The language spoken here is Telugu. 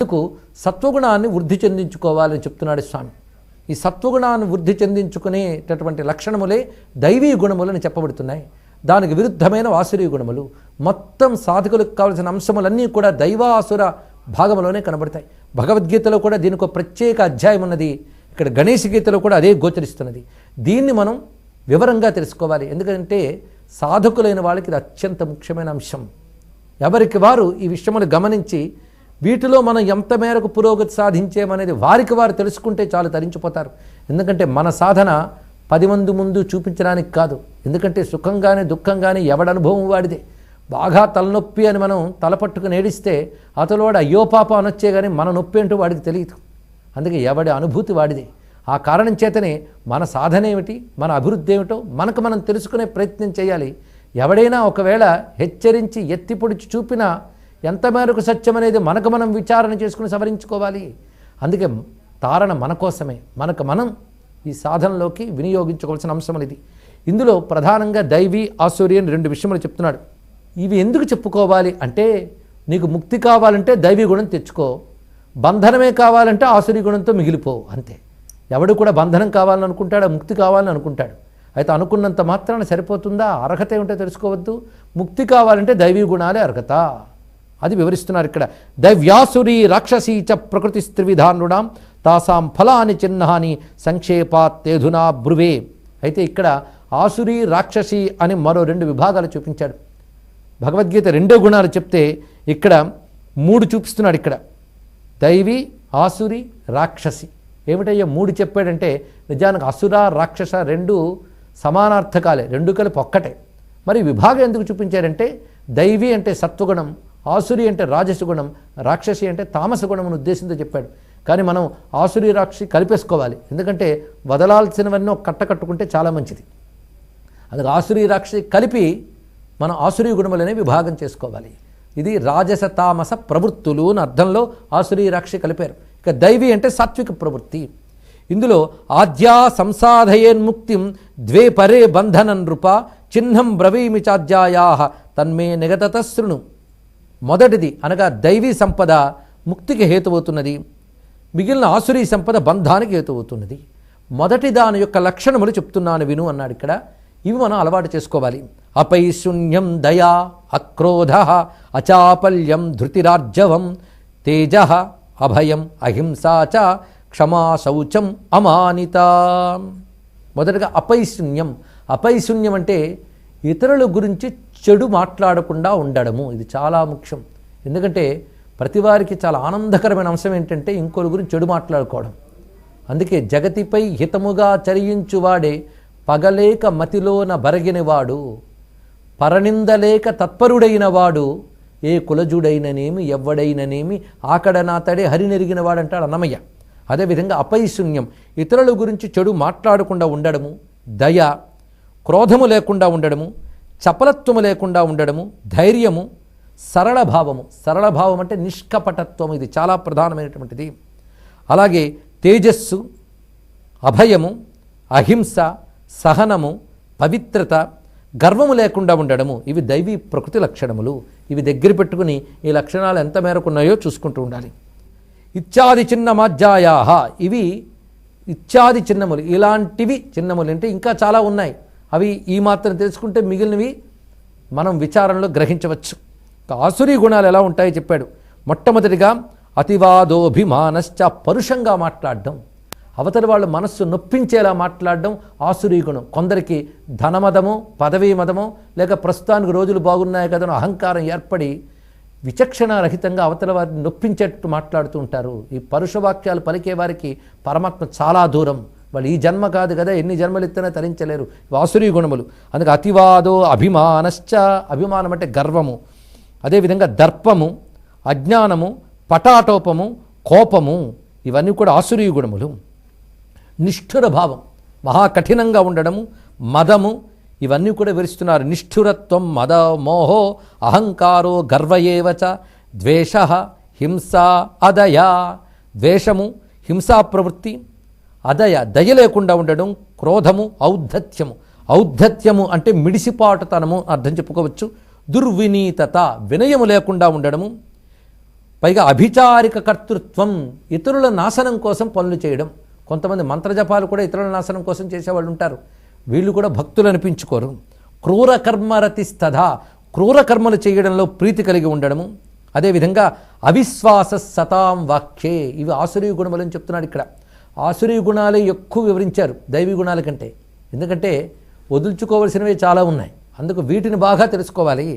అందుకు సత్వగుణాన్ని వృద్ధి చెందించుకోవాలని చెప్తున్నాడు స్వామి. ఈ సత్వగుణాన్ని వృద్ధి చెందించుకునేటటువంటి లక్షణములే దైవీ గుణములని చెప్పబడుతున్నాయి. దానికి విరుద్ధమైన వాసురీ గుణములు మొత్తం సాధకులకు కావలసిన అంశములన్నీ కూడా దైవాసుర భాగంలోనే కనబడతాయి. భగవద్గీతలో కూడా దీనికి ఒక ప్రత్యేక అధ్యాయం ఉన్నది. ఇక్కడ గణేష్ గీతలో కూడా అదే గోచరిస్తున్నది. దీన్ని మనం వివరంగా తెలుసుకోవాలి. ఎందుకంటే సాధకులైన వాళ్ళకి ఇది అత్యంత ముఖ్యమైన అంశం. ఎవరికి వారు ఈ విషయములు గమనించి వీటిలో మనం ఎంత మేరకు పురోగతి సాధించేమనేది వారికి వారు తెలుసుకుంటే చాలు తరించిపోతారు. ఎందుకంటే మన సాధన పది మంది ముందు చూపించడానికి కాదు. ఎందుకంటే సుఖంగానే దుఃఖంగానే ఎవడనుభవం వాడిదే. బాగా తలనొప్పి అని మనం తలపట్టుకుని ఏడిస్తే అతడు వాడు అయ్యో పాప అనొచ్చే కానీ మన నొప్పి అంటూ వాడికి తెలియదు. అందుకే ఎవడి అనుభూతి వాడిదే. ఆ కారణం చేతనే మన సాధన ఏమిటి మన అభివృద్ధి ఏమిటో మనకు మనం తెలుసుకునే ప్రయత్నం చేయాలి. ఎవడైనా ఒకవేళ హెచ్చరించి ఎత్తి పొడిచి చూపినా ఎంత మేరకు సత్యం అనేది మనకు మనం విచారణ చేసుకుని సవరించుకోవాలి. అందుకే తారణ మన కోసమే. మనకు మనం ఈ సాధనలోకి వినియోగించుకోవాల్సిన అంశం ఇది. ఇందులో ప్రధానంగా దైవీ ఆశ్చర్యం అని రెండు విషయములు చెప్తున్నాడు. ఇవి ఎందుకు చెప్పుకోవాలి అంటే నీకు ముక్తి కావాలంటే దైవీ గుణం తెచ్చుకో. బంధనమే కావాలంటే ఆసురీ గుణంతో మిగిలిపో అంతే. ఎవడు కూడా బంధనం కావాలని అనుకుంటాడు? ముక్తి కావాలని అనుకుంటాడు. అయితే అనుకున్నంత మాత్రాన సరిపోతుందా? అర్హత ఏమిటో తెలుసుకోవద్దు. ముక్తి కావాలంటే దైవీ గుణాలే అర్హత. అది వివరిస్తున్నారు ఇక్కడ. దైవ్యాసురి రాక్షసీ చ ప్రకృతి స్త్రివిధానుడాం తాసాం ఫలాని చిహ్నాని సంక్షేపాత్తేధునా బ్రువే. అయితే ఇక్కడ ఆసురీ రాక్షసి అని మరో రెండు విభాగాలు చూపించాడు. భగవద్గీత రెండో గుణాలు చెప్తే ఇక్కడ మూడు చూపిస్తున్నాడు ఇక్కడ. దైవి ఆసురి రాక్షసి. ఏమిటయ్యా మూడు చెప్పాడంటే నిజానికి అసుర రాక్షస రెండు సమానార్థకాలే రెండు కలిపి ఒక్కటే. మరి విభాగం ఎందుకు చూపించారంటే దైవి అంటే సత్వగుణం ఆసురి అంటే రాజస గుణం రాక్షసి అంటే తామస గుణం ఉద్దేశంతో చెప్పాడు. కానీ మనం ఆసురి రాక్షసి కలిపేసుకోవాలి. ఎందుకంటే వదలాల్సినవన్నీ ఒక కట్ట కట్టుకుంటే చాలా మంచిది. అందుకు ఆసురి రాక్షసి కలిపి మనం ఆసురీ గుణములనే విభాగం చేసుకోవాలి. ఇది రాజస తామస ప్రవృత్తులు అని అర్థంలో ఆసురీ రాక్షసి కలిపారు. ఇక దైవి అంటే సాత్విక ప్రవృత్తి. ఇందులో ఆద్యా సంసాధయేన్ముక్తిం ద్వే పరే బంధన నృప చిహ్నం బ్రవీమిచాధ్యాయా తన్మే నిగతత శృణు మొదటిది అనగా దైవీ సంపద ముక్తికి హేతువవుతున్నది. మిగిలిన ఆసురీ సంపద బంధానికి హేతువవుతున్నది. మొదటి దాని యొక్క లక్షణములు చెప్తున్నాను విను అన్నాడు ఇక్కడ. ఇవి మనం అలవాటు చేసుకోవాలి. అపైశూన్యం దయా అక్రోధ అచాపల్యం ధృతిరార్జవం తేజ అభయం అహింసా చ క్షమా శౌచం అమానిత. మొదటగా అపైశూన్యం. అపైశూన్యం అంటే ఇతరుల గురించి చెడు మాట్లాడకుండా ఉండడము. ఇది చాలా ముఖ్యం. ఎందుకంటే ప్రతివారికి చాలా ఆనందకరమైన అంశం ఏంటంటే ఇంకోరి గురించి చెడు మాట్లాడుకోవడం. అందుకే జగతిపై హితముగా చరియించువాడే పగలేక మతిలోన బరగినవాడు పరనిందలేక తత్పరుడైన వాడు ఏ కులజుడైననేమి ఎవ్వడైననేమి ఆకడనాతడే హరినెరిగిన వాడంటాడు అన్నమయ్య. అదేవిధంగా అపైశూన్యం. ఇతరుల గురించి చెడు మాట్లాడకుండా ఉండడము దయ క్రోధము లేకుండా ఉండడము చపలత్వము లేకుండా ఉండడము ధైర్యము సరళ భావము సరళ భావం అంటే నిష్కపటత్వం ఇది చాలా ప్రధానమైనటువంటిది. అలాగే తేజస్సు అభయము అహింస సహనము పవిత్రత గర్వము లేకుండా ఉండడము. ఇవి దైవీ ప్రకృతి లక్షణములు. ఇవి దగ్గర పెట్టుకుని ఈ లక్షణాలు ఎంత మేరకు ఉన్నాయో చూసుకుంటూ ఉండాలి. ఇత్యాది చిన్న మాధ్యాయా ఇవి ఇత్యాది చిన్నములు. ఇలాంటివి చిన్నములు అంటే ఇంకా చాలా ఉన్నాయి. అవి ఈ మాత్రం తెలుసుకుంటే మిగిలినవి మనం విచారణలో గ్రహించవచ్చు. ఆసురీ గుణాలు ఎలా ఉంటాయో చెప్పాడు. మొట్టమొదటిగా అతివాదోభిమానశ్చ పరుషంగా మాట్లాడడం. అవతలి వాళ్ళ మనస్సు నొప్పించేలా మాట్లాడడం ఆసురీ గుణం. కొందరికి ధనమదము పదవీ మదము లేక ప్రస్తుతానికి రోజులు బాగున్నాయి కదా అహంకారం ఏర్పడి విచక్షణారహితంగా అవతల వారిని నొప్పించేట్టు మాట్లాడుతూ ఉంటారు. ఈ పరుష వాక్యాలు పలికే వారికి పరమాత్మ చాలా దూరం. వాళ్ళు ఈ జన్మ కాదు కదా ఎన్ని జన్మలు ఎత్తినా తరించలేరు. వాసురీ గుణములు. అందుకే అతివాదో అభిమానశ్చ అభిమానం అంటే గర్వము. అదేవిధంగా దర్పము అజ్ఞానము పటాటోపము కోపము ఇవన్నీ కూడా ఆసురీ గుణములు. నిష్ఠుర భావం. మహా కఠినంగా ఉండడము మదము ఇవన్నీ కూడా వివరిస్తున్నారు. నిష్ఠురత్వం మద మోహో అహంకారో గర్వయేవచ ద్వేష హింస అదయ. ద్వేషము హింసా ప్రవృత్తి అదయ దయ లేకుండా ఉండడం క్రోధము ఔద్ధత్యము. ఔద్ధత్యము అంటే మిడిసిపాటుతనము అర్థం చెప్పుకోవచ్చు. దుర్వినీతత వినయము లేకుండా ఉండడము. పైగా అభిచారిక కర్తృత్వం ఇతరుల నాశనం కోసం పనులు చేయడం. కొంతమంది మంత్రజపాలు కూడా ఇతరుల నాశనం కోసం చేసేవాళ్ళు ఉంటారు. వీళ్ళు కూడా భక్తులు అనిపించుకోరు. క్రూర కర్మరతి స్తథ క్రూర కర్మలు చేయడంలో ప్రీతి కలిగి ఉండడము. అదేవిధంగా అవిశ్వాస సతాం వాక్యే. ఇవి ఆసురీ గుణములని చెప్తున్నాడు ఇక్కడ. ఆసురీ గుణాలే ఎక్కువ వివరించారు దైవీ గుణాల కంటే. ఎందుకంటే వదులుచుకోవలసినవి చాలా ఉన్నాయి. అందుకు వీటిని బాగా తెలుసుకోవాలి.